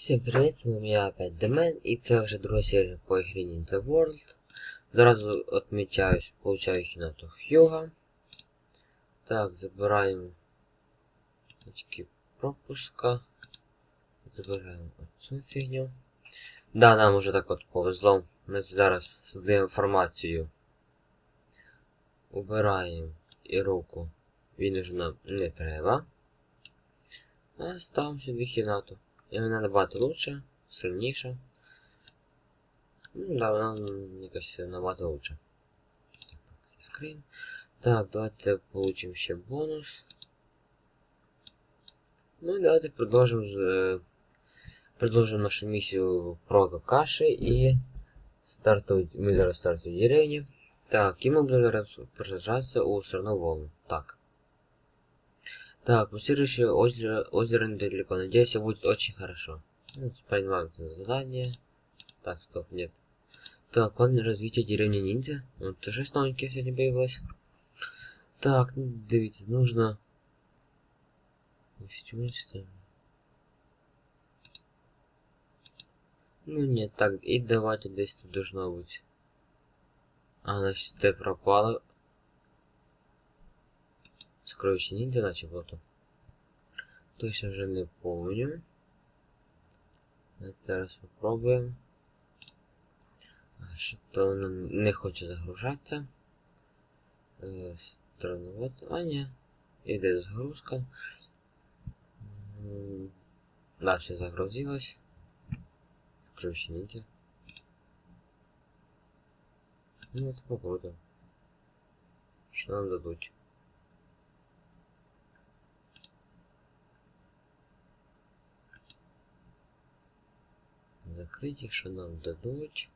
Всем привет, с вами я опять Демен, и це вже друга серія по ігрі Ninja World. Зразу отмічаюсь, получаю хінату Хьюга. Так, забираємо очки пропуска. Забираємо оцю фігню. Да, нам уже так от повезло. Значить зараз здаємо інформацію. Убираємо і руку. Він вже нам не треба. А ставимо сюди хінату. И она набагато лучше, сильніше. Ну да, вона якось набагато лучше. Так, це скрин. Так, давайте получим ще бонус. Ну и давайте продолжим, э, продолжим нашу миссию про какаши и стартують, ми зараз стартуємо в деревні. Так, і ми будемо зараз продовжатися у сторону волну. Так. Так, пульсирующее озеро, озеро недалеко. Надеюсь, все будет очень хорошо. Ну, понимаем это задание. Так, стоп, нет. Так, план развития деревни ниндзя. Вот тоже новенькие сегодня появилось. Так, ну, дивіться, нужно... Ну нет, так, и давайте здесь тут должно быть. А, значит, ты пропала. Сокровище ниндзя, наче вот Точно вже не помню. Зараз попробуємо. Що то нам не хоче загружатися. Е, Странновато. А, ні. Іде загрузка. Да, все загрузилось. Ключ ниндзя. Ну, это попробуем. Что нам дадут? Закриті, що нам дадуть.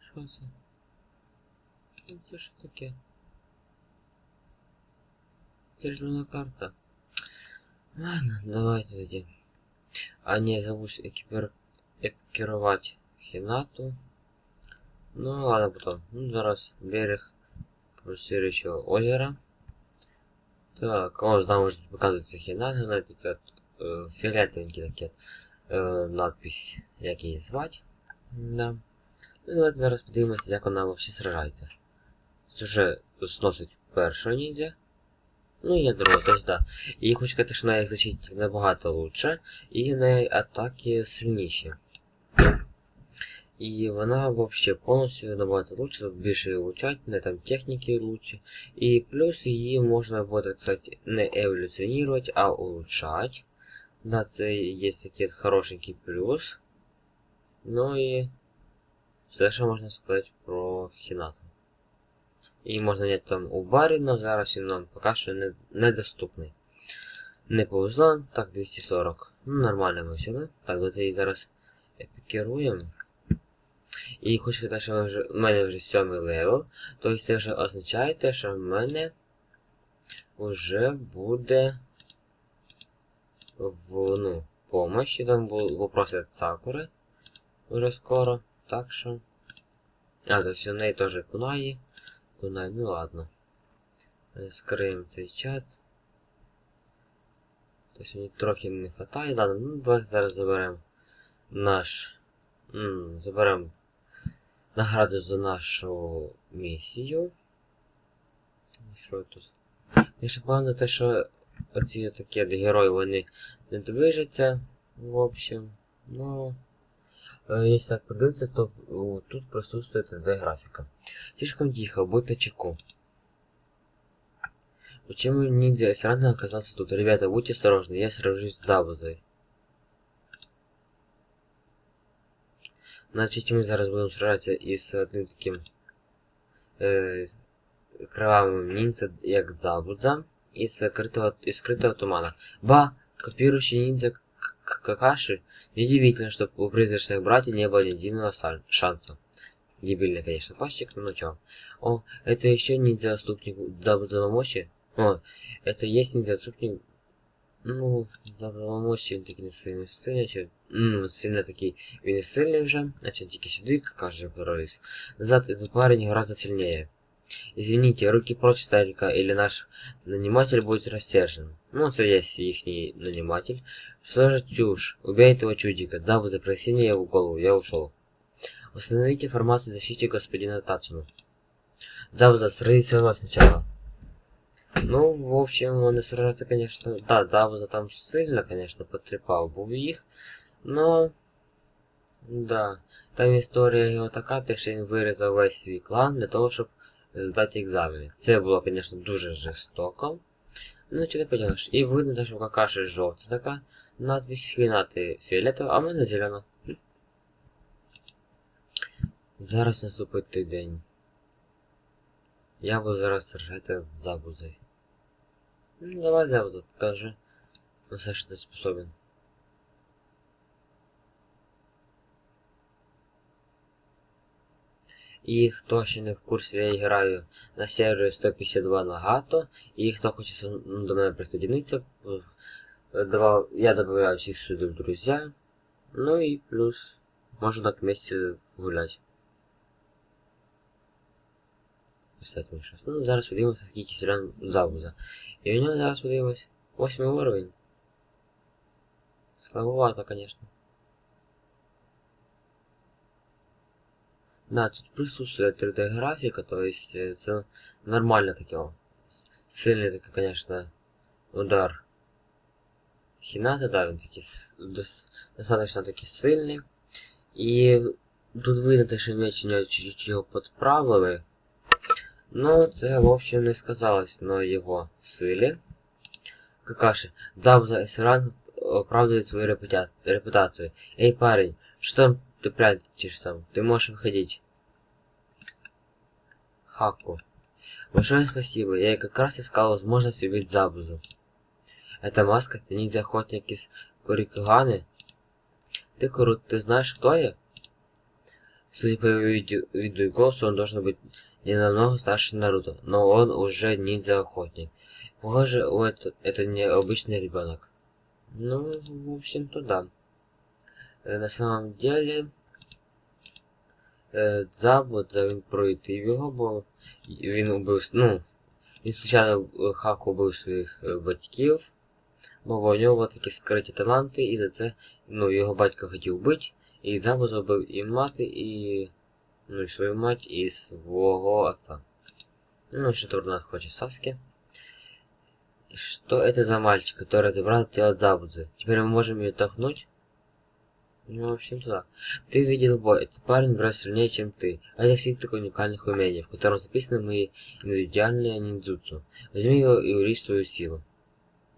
Що це? Це що таке? Державна карта. Ладно, давайте тоді. А не забудь екіпер... екіпірувати Хінату. Ну ладно потом. Ну зараз берег пульсирующего озера. Так, он там уже показывается хинага, на этот э, фиолетовенький такие э, надпись, як її звать. Да. Ну давайте зараз подивимося, як вона вообще сражається. Це вже сносить першого ніндзя. Ну я другого, то есть да. І хочу сказати, що вона їх защитить набагато лучше, і в неї атаки сильніші. И она вообще полностью набагато лучше, більше влучать, не там техники лучше. И плюс її можна буде, кстати, не эволюционировать, а улучшать. Да, це є такий хорошенький плюс. Ну и все, що можна сказати про Хінату. І можна взяти там у барі, но зараз він нам поки що не, недоступний. Не повезло, так 240. Ну нормально ми взяли. Так, до цієї зараз епікеруємо. І хочу сказати, що вже, в мене вже сьомий левел. Тобто це вже означає те, що в мене вже буде в ну, помощі. Там вопроси Сакури уже скоро. Так що. А, то все в неї теж кунай. Кунай, ну ладно. Скриємо цей чат. Тобто мені трохи не хватає. Ладно, ну давайте зараз заберемо наш. М заберемо награду за нашу місію. Що тут? Якщо погано те, що оці такі герої вони не движаться, в общем. Ну, если так подивитися, то тут присутствует 3D графика. Слишком тихо, будь чеку. Почему ниндзя сразу оказался тут? Ребята, будьте осторожны, я сражусь с Дабузой. Значить, ми зараз будемо сражатися із одним таким е, кровавим ніндзя, як Забуза, із скрытого, із скрытого тумана. Ба, копирующий ниндзя Какаши, неудивительно, что у призрачных братьев не было ни единого шанса. Дебильный, конечно, пастик, но чё. О, это еще ниндзя-отступник Дабуза Мамоши? О, это есть ниндзя-отступник Ну, за полномочі він такий не сильно сильний, чи ну, сильно такий, він не сильний вже, значит тільки сюди, каже прорис. Назад этот парень гораздо сильнее. Извините, руки прочь старика, или наш наниматель будет растержен. Ну, это есть ихний наниматель. Что же чушь? Убей этого чудика, дабы запроси мне его голову, я ушел. Установите информацию о защите господина Тацуна. Забза, сразиться вновь сначала. Ну, в общем, он и сражается, конечно... Да, Забза там сильно, конечно, потрепал був їх, но... Да, там історія його така, те, що він вирізав весь свій клан для того, щоб здати екзамени. Це було, звісно, дуже жорстоко. Ну, чи не поділиш. І видно, що какаші жовта така надпись фінати фіолетова, а в мене зелена. Зараз наступить той день. Я буду зараз сражати забузой. Ну, давай забузу, покажи. На все, що ти способен. І хто ще не в курсі, я граю на сервері 152 Нагато. І хто хоче до мене присоединиться, я добавляю всех сюда в друзья. Ну и плюс можно так вместе гулять. Кстати, ми щось. Ну, зараз подивимося, скільки селян забуза. І у нього зараз подивимось 8 уровень. Слабовато, конечно. Да, тут присутствует 3D графика, то есть это нормально такое. Сильный такой, конечно, удар. Хината, да, він такий достаточно таки сильний. І тут видно, що меч чуть-чуть його підправили. Ну, це, в общем, не сказалось на його силі. Какаши, Забза Эсран оправдывает свою репутацию. Эй, парень, что ты прячешь там? Ты можешь выходить. Хаку. Большое спасибо, я как раз искал возможность убить Забузу. Это маска, ты ниндзя-охотник из Курикаганы? Ты крут, ты знаешь, кто я? Судя по виду, виду и голосу, он должен быть не намного старше Наруто, но он уже ниндзя-охотник. Похоже, это, это не обычный ребенок. Ну, в общем-то, да. Э, на самом деле, э, Забот, він пройтив його, бо він убив, ну, він случайно хак убив своїх батьків, Бо у нього такі скриті таланти, і за це ну, його батько хотів бити, і Дзабу зробив і мати, і ну, і свою мать, і свого отца. Ну, что трудно хочет Саски. Что это за мальчик, который забрал тело Забудзы? Теперь мы можем ее толкнуть? Ну, в общем-то да. Ты видел бой. Этот парень в раз сильнее, чем ты. А это свит такой уникальных умений, в котором записаны мои индивидуальные ниндзюцу. Возьми его и увеличь свою силу.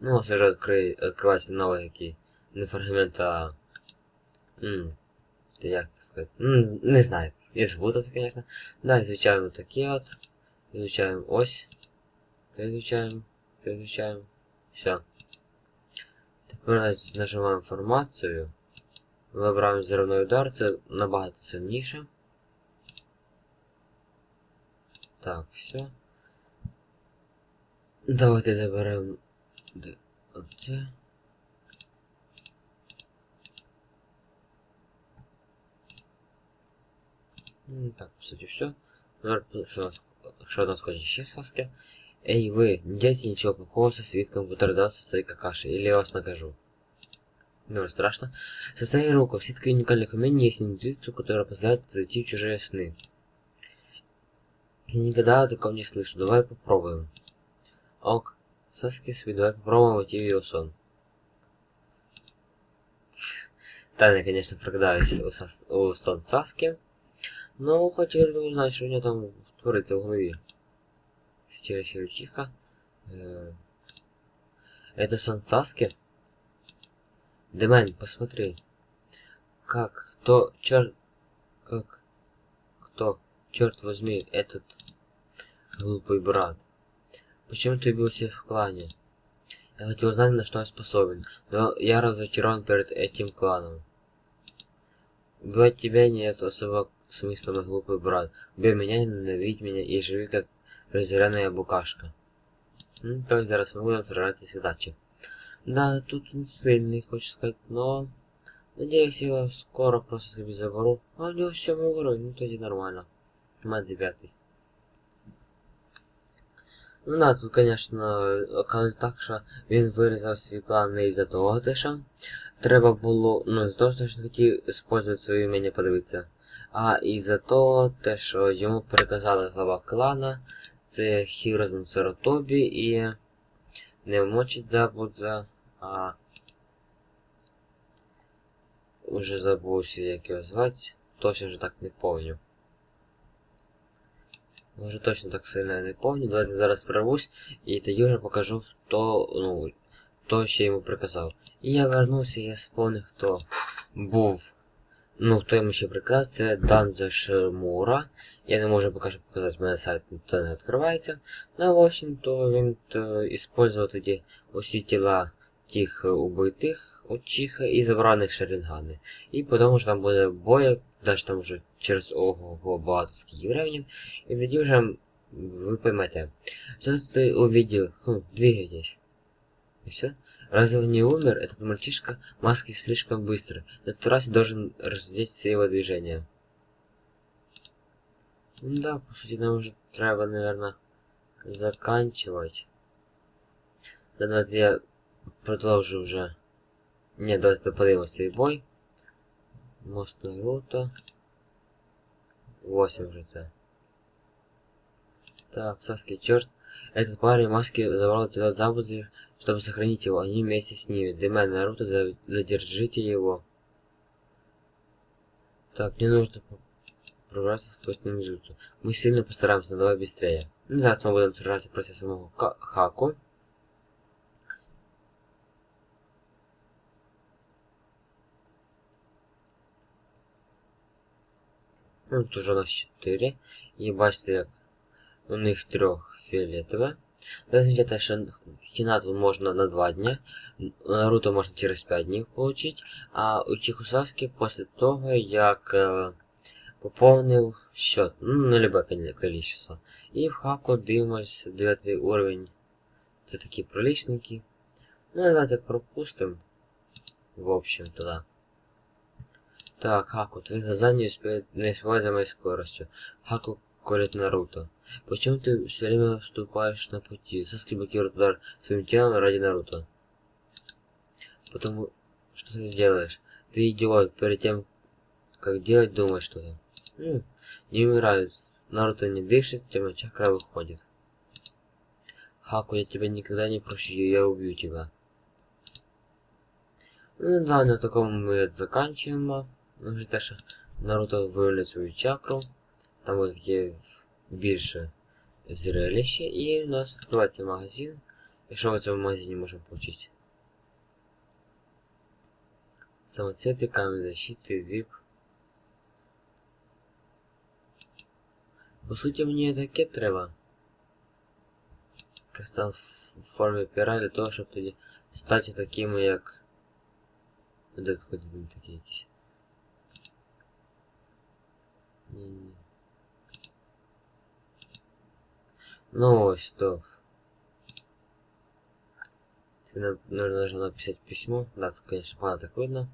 Ну, все же откры... открывать новые такие. Не фрагмент, а... М як сказать? М не знаю. Я это, конечно. Да, изучаем вот такие вот. Изучаем ось. Изучаем. Изучаем. Все. Теперь нажимаем формацию. Вибираємо взривний удар, це набагато сильніше. Так, все. Давайте заберемо Оце. Так, по суті, все. Что у нас хочет еще сказки? Эй, вы, не делайте ничего плохого со свитком, даст своей какаши, или я вас накажу. Ну, страшно. Состояние руку. Все такие уникальных умений есть индицию, которая позволяет зайти в чужие сны. Я никогда такого не слышу. Давай попробуем. Ок. Саски давай попробуем войти в его сон. Тайна, конечно, прогадались у, Сас... у сон Саски. Но хотелось бы узнать, что у него там творится в голове. Стирящая чиха. Э... Это сон Саски? Демен, посмотри. Как? Кто? Черт... Как? Кто? Черт возьми, этот глупый брат. Почему ты бился в клане? Я хотел узнать, на что я способен, но я разочарован перед этим кланом. Убивать тебя нет особо смысла, мой глупый брат. Убей меня, ненавидь меня и живи как разъяренная букашка. Ну, то есть зараз мы будем сражаться с задачей. Да, тут он сильный, хочу сказать, но... Надеюсь, я его скоро просто себе заберу. А у него 7 уровень, ну тоді нормально. У мене 9. Ну да, тут, конечно, оказується так, що він вирізав свій клан не із-за того, те, що треба було, ну, з того, що він хотів использовать своє імення подивитися. А із-за того, те, що йому приказали глава клана, це Хірозм Церотобі і не мочить забудza, а уже забувся, як його звати, точно вже так не помню. Може точно так сильно не помню. Давайте зараз прорвусь і тоді вже покажу, хто, ну, хто ще йому приказав. І я вернувся, і я вспомнив, хто був. Ну, хто йому ще приказав, це Данзе Шмура. Я не можу поки що показати, в мене сайт то не відкривається. Ну, в общем-то, він то, использував тоді усі тіла тих убитих от Чиха і забраних Шерінгани. І потім вже там буде бой, даже там вже через ого багато скільки времени. И тоді вже ви поймете. Что ты увидел? Хм, двигайтесь. И все. Разве не умер? Этот мальчишка маски слишком быстро. На этот раз должен разглядеть все его движения. Ну да, по сути, нам уже треба, наверное, заканчивать. Да, давайте я продолжу уже. Не, давайте цей бой. Мост Наруто. 8 уже це. Так, Саски, черт. Этот парень маски забрал тела Забузы, чтобы сохранить его. Они вместе с ними. Дэмэн, Наруто, за- задержите его. Так, мне нужно пробраться сквозь Ниндзюцу. Мы сильно постараемся, но давай быстрее. Ну, зараз мы будем сражаться против самого Хаку. Ну, тут уже у нас 4. І бачите, у них трьох фіолетове. Те, що Хінату можна на 2 дня, Наруто можна через 5 днів получить, а у Чихусаски після того, як е, поповнив счет, ну, любе количество. І в Хаку дивимось 9 уровень. Це такі приличники. Ну, давайте пропустим. В общем, туда. Так, Хаку, твои глаза не успеют не успевают скоростью. Хаку колет Наруто. Почему ты все время вступаешь на пути? Саски блокирует удар своим телом ради Наруто. Потому что ты делаешь? Ты идиот, перед тем, как делать, думаешь что-то. М, не умирай. Наруто не дышит, тем чакра выходит. Хаку, я тебя никогда не прощу, я убью тебя. Ну да, на таком мы заканчиваем. Ну, Наруто вивели свою чакру. Там буде таке більше зрелище. І у нас відкривається магазин. І що ми в цьому магазині можемо получить? Самоцветы, камень защиты, вип. По суті, мені таке треба. Кристал в формі пера для того, щоб тоді стати такими, як... Де тут ходять такі якісь? Ні-ні. Ну ось, стоп. Тебе нам нужно, нужно написать письмо. Да, тут, конечно, пана так видно.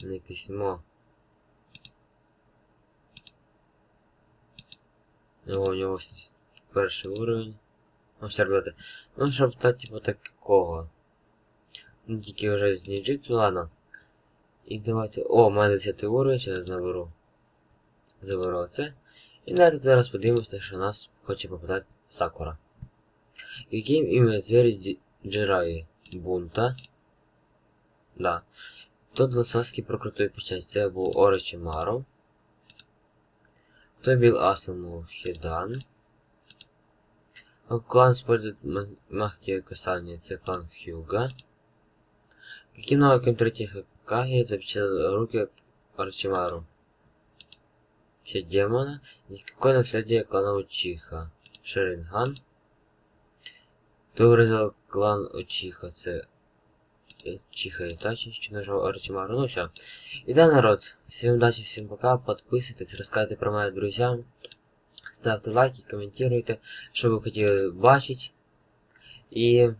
Не письмо. О, у него 81 уровень. Ну, все, ребята. Ну, щоб стати, типу, такого. Ну, тільки вже з ніджитсу, ладно. І давайте... О, у мене 10 уровень, зараз наберу. Заберу оце. І давайте зараз подивимося, що нас хоче попитати Сакура. Яким ім'я звірі Джираї? Бунта. Да. Тот Лосовський прокрутує печать. Це був Орочимару. Хто бил Асаму Хедан. Клан использует мягкие касания. Це клан Хьюга. Каким навыком третьих Каги запечатал руки Орчимару. Все демона. Никакое наследие клана Учиха. Шеринган. Хто виразив клан Учиха? Це Чиха Итачи, що нажав Орчимару. Ну все. І да, народ. Всем удачи, всем пока. Подписывайтесь, рассказывайте про мене друзьям. Ставте лайки, коментуйте, що ви хотіли бачити. І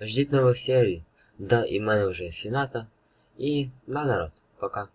ждіть нових серій. Да, і в мене вже є свіната. І на народ. Пока.